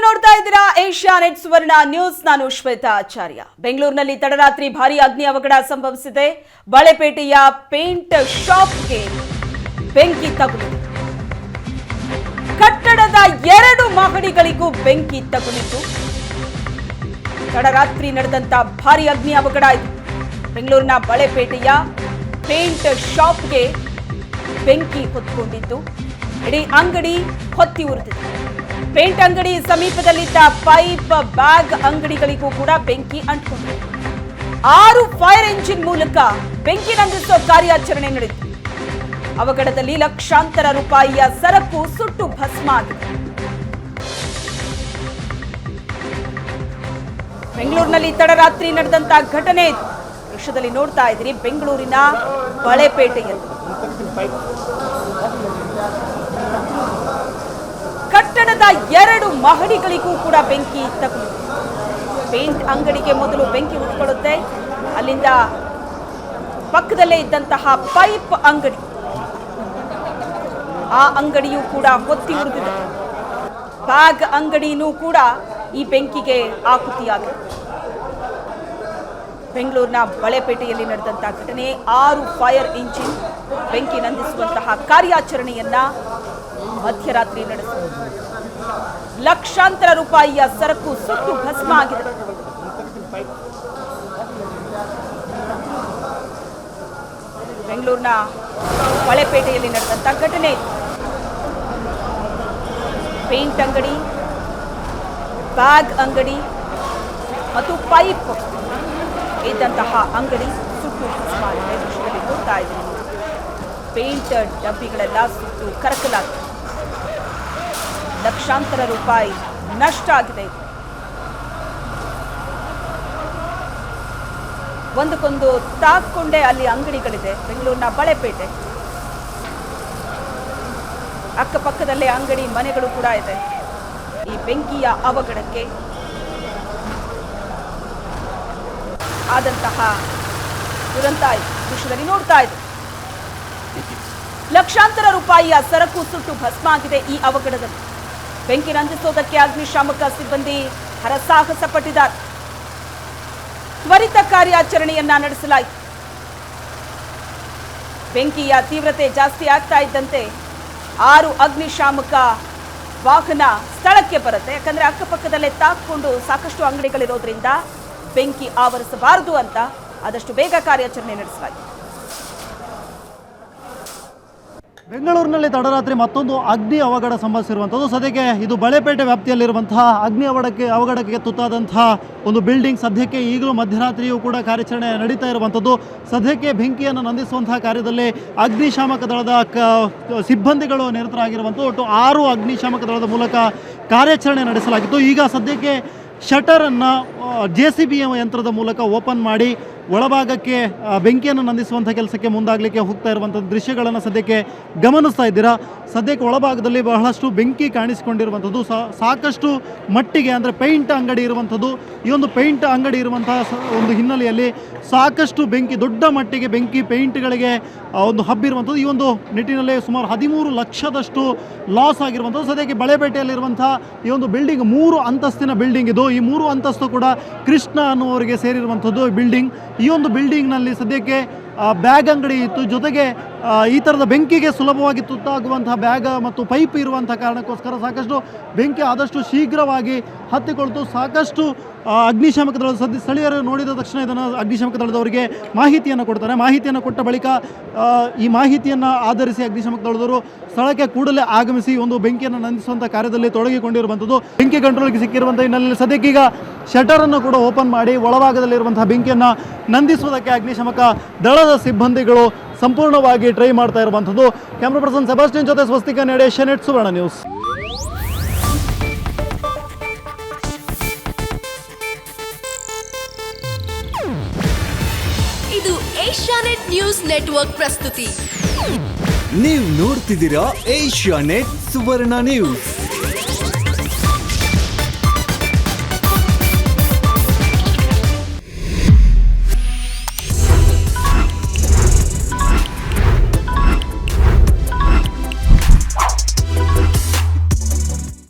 ನೀವು ನೋಡ್ತಾ ಇದ್ದೀರಾ ಏಷ್ಯಾ ನೆಟ್ ಸುವರ್ಣ ನ್ಯೂಸ್. ನಾನು ಶ್ವೇತಾ ಆಚಾರ್ಯ. ಬೆಂಗಳೂರಿನಲ್ಲಿ ತಡರಾತ್ರಿ ಭಾರಿ ಅಗ್ನಿ ಅವಘಡ ಸಂಭವಿಸಿದೆ. ಬಾಳೆಪೇಟೆಯ ಪೇಂಟ್ ಶಾಪ್ಗೆ ಬೆಂಕಿ ತಗುಲಿದೆ. ಕಟ್ಟಡದ ಎರಡು ಮಹಡಿಗಳಿಗೂ ಬೆಂಕಿ ತಗುಲಿತು. ತಡರಾತ್ರಿ ನಡೆದಂತ ಭಾರಿ ಅಗ್ನಿ ಅವಘಡ ಇದು. ಬೆಂಗಳೂರಿನ ಬಳೆಪೇಟೆಯ ಪೇಂಟ್ ಶಾಪ್ಗೆ ಬೆಂಕಿ ಹೊತ್ಕೊಂಡಿದ್ದು ಇಡೀ ಅಂಗಡಿ ಹೊತ್ತಿ ಉರಿದಿದೆ. ಪೇಂಟ್ ಅಂಗಡಿ ಸಮೀಪದಲ್ಲಿದ್ದ ಪೈಪ್ ಬ್ಯಾಗ್ ಅಂಗಡಿಗಳಿಗೂ ಕೂಡ ಬೆಂಕಿ ಅಂಟಿಕೊಂಡಿದೆ. ಆರು ಫೈರ್ ಎಂಜಿನ್ ಮೂಲಕ ಬೆಂಕಿ ನಂದಿಸುವ ಕಾರ್ಯಾಚರಣೆ ನಡೆಯಿತು ಅವಘಡದಲ್ಲಿ ಲಕ್ಷಾಂತರ ರೂಪಾಯಿಯ ಸರಕು ಸುಟ್ಟು ಭಸ್ಮ ಆಗಿದೆ ಬೆಂಗಳೂರಿನಲ್ಲಿ ತಡರಾತ್ರಿ ನಡೆದಂತ ಘಟನೆ ದೃಶ್ಯದಲ್ಲಿ ನೋಡ್ತಾ ಇದ್ದೀರಿ, ಬೆಂಗಳೂರಿನ ಬಳೆಪೇಟೆಯಲ್ಲಿ ಕಟ್ಟಡದ ಎರಡು ಮಹಡಿಗಳಿಗೂ ಕೂಡ ಬೆಂಕಿ ತಗುಲಿದೆ ಪೇಂಟ್ ಅಂಗಡಿಗೆ ಮೊದಲು ಬೆಂಕಿ ಉಟ್ಕೊಳ್ಳುತ್ತೆ. ಅಲ್ಲಿಂದ ಪಕ್ಕದಲ್ಲೇ ಇದ್ದಂತಹ ಪೈಪ್ ಅಂಗಡಿ. ಆ ಅಂಗಡಿಯೂ ಕೂಡ ಹೊತ್ತಿ ಉಳಿದಿದೆ ಬ್ಯಾಗ್ ಅಂಗಡಿನೂ ಕೂಡ ಈ ಬೆಂಕಿಗೆ ಆಹುತಿಯಾಗಿದೆ. ಬೆಂಗಳೂರಿನ ಬಳೆಪೇಟೆಯಲ್ಲಿ ನಡೆದಂತಹ ಘಟನೆ, ಆರು ಫೈರ್ ಇಂಜಿನ್ ಬೆಂಕಿ ನಂದಿಸುವಂತಹ ಕಾರ್ಯಾಚರಣೆಯನ್ನ ಮಧ್ಯರಾತ್ರಿ ನಡೆಸಿದೆ. ಲಕ್ಷಾಂತರ ರೂಪಾಯಿಯ ಸರಕು ಸುಟ್ಟು ಭಸ್ಮ ಆಗಿದೆ. ಬೆಂಗಳೂರಿನ ಹೊಳೆಪೇಟೆಯಲ್ಲಿ ನಡೆದಂತ ಘಟನೆ. ಪೇಂಟ್ ಅಂಗಡಿ, ಬ್ಯಾಗ್ ಅಂಗಡಿ ಮತ್ತು ಪೈಪ್ ಇದ್ದಂತಹ ಅಂಗಡಿ ಸುಟ್ಟು ಭಸ್ಮ ಆಗಿದೆ. ದೃಶ್ಯದಲ್ಲಿ ನೋಡ್ತಾ ಪೇಂಟ್ ಡಬ್ಬಿಗಳೆಲ್ಲ ಸುಟ್ಟು ಕರಕಲಾಗಿದೆ ಲಕ್ಷಾಂತರ ರೂಪಾಯಿ ನಷ್ಟ ಆಗಿದೆ. ಒಂದಕ್ಕೊಂದು ತಾಕೊಂಡೆ ಅಲ್ಲಿ ಅಂಗಡಿಗಳಿದೆ, ಬೆಂಗಳೂರಿನ ಬಳೆಪೇಟೆ. ಅಕ್ಕಪಕ್ಕದಲ್ಲೇ ಅಂಗಡಿ, ಮನೆಗಳು ಕೂಡ ಇದೆ. ಈ ಬೆಂಕಿಯ ಅವಘಡಕ್ಕೆ ಆದಂತಹ ದುರಂತ. ದೃಶ್ಯದಲ್ಲಿ ನೋಡ್ತಾ ಇದೆ. ಲಕ್ಷಾಂತರ ರೂಪಾಯಿಯ ಸರಕು ಸುಟ್ಟು ಭಸ್ಮ ಆಗಿದೆ ಈ ಅವಘಡದಲ್ಲಿ. ಬೆಂಕಿ ನಂದಿಸೋದಕ್ಕೆ ಅಗ್ನಿಶಾಮಕ ಸಿಬ್ಬಂದಿ ಹರಸಾಹಸ ಪಟ್ಟಿದ್ದಾರೆ. ತ್ವರಿತ ಕಾರ್ಯಾಚರಣೆಯನ್ನ ನಡೆಸಲಾಯಿತು. ಬೆಂಕಿಯ ತೀವ್ರತೆ ಜಾಸ್ತಿ ಆಗ್ತಾ ಇದ್ದಂತೆ ಆರು ಅಗ್ನಿಶಾಮಕ ವಾಹನ ಸ್ಥಳಕ್ಕೆ ಬರುತ್ತೆ. ಯಾಕಂದ್ರೆ ಅಕ್ಕಪಕ್ಕದಲ್ಲೇ ತಾಕ್ಕೊಂಡು ಸಾಕಷ್ಟು ಅಂಗಡಿಗಳಿರೋದ್ರಿಂದ ಬೆಂಕಿ ಆವರಿಸಬಾರದು ಅಂತ ಆದಷ್ಟು ಬೇಗ ಕಾರ್ಯಾಚರಣೆ ನಡೆಸಲಾಯಿತು. ಬೆಂಗಳೂರಿನಲ್ಲಿ ತಡರಾತ್ರಿ ಮತ್ತೊಂದು ಅಗ್ನಿ ಅವಘಡ ಸಂಭವಿಸಿರುವಂಥದ್ದು. ಸದ್ಯಕ್ಕೆ ಇದು ಬಳೆಪೇಟೆ ವ್ಯಾಪ್ತಿಯಲ್ಲಿರುವಂತಹ ಅಗ್ನಿ ಅವಘಡಕ್ಕೆ ಅವಘಡಕ್ಕೆ ತುತ್ತಾದಂತಹ ಒಂದು ಬಿಲ್ಡಿಂಗ್ ಸದ್ಯಕ್ಕೆ ಈಗಲೂ ಮಧ್ಯರಾತ್ರಿಯೂ ಕೂಡ ಕಾರ್ಯಾಚರಣೆ ನಡೀತಾ ಇರುವಂಥದ್ದು. ಸದ್ಯಕ್ಕೆ ಬೆಂಕಿಯನ್ನು ನಂದಿಸುವಂತಹ ಕಾರ್ಯದಲ್ಲಿ ಅಗ್ನಿಶಾಮಕ ದಳದ ಸಿಬ್ಬಂದಿಗಳು ನಿರತರಾಗಿರುವಂಥದ್ದು. ಒಟ್ಟು ಆರು ಅಗ್ನಿಶಾಮಕ ದಳದ ಮೂಲಕ ಕಾರ್ಯಾಚರಣೆ ನಡೆಸಲಾಗಿತ್ತು. ಈಗ ಸದ್ಯಕ್ಕೆ ಶಟರನ್ನು ಜೆ ಸಿ ಬಿ ಯಂತ್ರದ ಮೂಲಕ ಓಪನ್ ಮಾಡಿ ಒಳಭಾಗಕ್ಕೆ ಬೆಂಕಿಯನ್ನು ನಂದಿಸುವಂಥ ಕೆಲಸಕ್ಕೆ ಮುಂದಾಗಲಿಕ್ಕೆ ಹೋಗ್ತಾ ಇರುವಂಥ ದೃಶ್ಯಗಳನ್ನು ಸದ್ಯಕ್ಕೆ ಗಮನಿಸ್ತಾ ಇದ್ದೀರಾ? ಸದ್ಯಕ್ಕೆ ಒಳಭಾಗದಲ್ಲಿ ಬಹಳಷ್ಟು ಬೆಂಕಿ ಕಾಣಿಸಿಕೊಂಡಿರುವಂಥದ್ದು ಸಾಕಷ್ಟು ಮಟ್ಟಿಗೆ ಅಂದರೆ ಪೇಂಟ್ ಅಂಗಡಿ ಇರುವಂಥದ್ದು, ಈ ಒಂದು ಪೇಂಟ್ ಅಂಗಡಿ ಇರುವಂತಹ ಒಂದು ಹಿನ್ನೆಲೆಯಲ್ಲಿ ಸಾಕಷ್ಟು ಬೆಂಕಿ, ದೊಡ್ಡ ಮಟ್ಟಿಗೆ ಬೆಂಕಿ ಪೇಂಟ್ಗಳಿಗೆ ಒಂದು ಹಬ್ಬಿರುವಂಥದ್ದು ಈ ಒಂದು ನಿಟ್ಟಿನಲ್ಲಿ ಸುಮಾರು ಹದಿಮೂರು ಲಕ್ಷದಷ್ಟು ಲಾಸ್ ಆಗಿರುವಂಥದ್ದು. ಸದ್ಯಕ್ಕೆ ಬಳೆಪೇಟೆಯಲ್ಲಿರುವಂಥ ಈ ಒಂದು ಬಿಲ್ಡಿಂಗ್, ಮೂರು ಅಂತಸ್ತಿನ ಬಿಲ್ಡಿಂಗ್ ಇದು. ಈ ಮೂರು ಅಂತಸ್ತು ಕೂಡ ಕೃಷ್ಣ ಅನ್ನುವರಿಗೆ ಸೇರಿರುವಂಥದ್ದು ಬಿಲ್ಡಿಂಗ್. ಈ ಒಂದು ಬಿಲ್ಡಿಂಗ್ನಲ್ಲಿ ಸದ್ಯಕ್ಕೆ ಬ್ಯಾಗ್ ಅಂಗಡಿ ಇತ್ತು. ಜೊತೆಗೆ ಈ ಥರದ ಬೆಂಕಿಗೆ ಸುಲಭವಾಗಿ ತುತ್ತಾಗುವಂತಹ ಬ್ಯಾಗ ಮತ್ತು ಪೈಪ್ ಇರುವಂಥ ಕಾರಣಕ್ಕೋಸ್ಕರ ಸಾಕಷ್ಟು ಬೆಂಕಿ ಆದಷ್ಟು ಶೀಘ್ರವಾಗಿ ಹತ್ತಿಕೊಳ್ತು ಸಾಕಷ್ಟು ಅಗ್ನಿಶಾಮಕ ದಳದ ಸದ್ಯ ಸ್ಥಳೀಯರು ನೋಡಿದ ತಕ್ಷಣ ಇದನ್ನು ಅಗ್ನಿಶಾಮಕ ದಳದವರಿಗೆ ಮಾಹಿತಿಯನ್ನು ಕೊಡ್ತಾರೆ. ಮಾಹಿತಿಯನ್ನು ಕೊಟ್ಟ ಬಳಿಕ ಈ ಮಾಹಿತಿಯನ್ನು ಆಧರಿಸಿ ಅಗ್ನಿಶಾಮಕ ದಳದವರು ಸ್ಥಳಕ್ಕೆ ಕೂಡಲೇ ಆಗಮಿಸಿ ಒಂದು ಬೆಂಕಿಯನ್ನು ನಂದಿಸುವಂಥ ಕಾರ್ಯದಲ್ಲಿ ತೊಡಗಿಕೊಂಡಿರುವಂಥದ್ದು ಬೆಂಕಿ ಕಂಟ್ರೋಲ್ಗೆ ಸಿಕ್ಕಿರುವಂಥ ಹಿನ್ನೆಲೆಯಲ್ಲಿ ಸದ್ಯಕ್ಕೀಗ ಶಟರನ್ನು ಕೂಡ ಓಪನ್ ಮಾಡಿ ಒಳಭಾಗದಲ್ಲಿರುವಂತಹ ಬೆಂಕಿಯನ್ನು ನಂದಿಸುವುದಕ್ಕೆ ಅಗ್ನಿಶಾಮಕ ದಳದ ಸಿಬ್ಬಂದಿಗಳು ಸಂಪೂರ್ಣವಾಗಿ ಟ್ರೈ ಮಾಡ್ತಾ ಇರುವಂಥದ್ದು. ಕ್ಯಾಮ್ರಾ ಪರ್ಸನ್ ಸೆಬಾಸ್ಟಿನ್ ಜೊತೆ ಸ್ವಸ್ತಿಕ ನೆಡೆ ಶನೆಟ್ ಸುವರ್ಣ ನ್ಯೂಸ್ ಇದು ಏಷ್ಯಾನೆಟ್ ನ್ಯೂಸ್ ನೆಟ್ವರ್ಕ್ ಪ್ರಸ್ತುತಿ. ನೀವು ನೋಡ್ತಿದ್ದೀರಾ ಏಷ್ಯಾ ನೆಟ್ ಸುವರ್ಣ ನ್ಯೂಸ್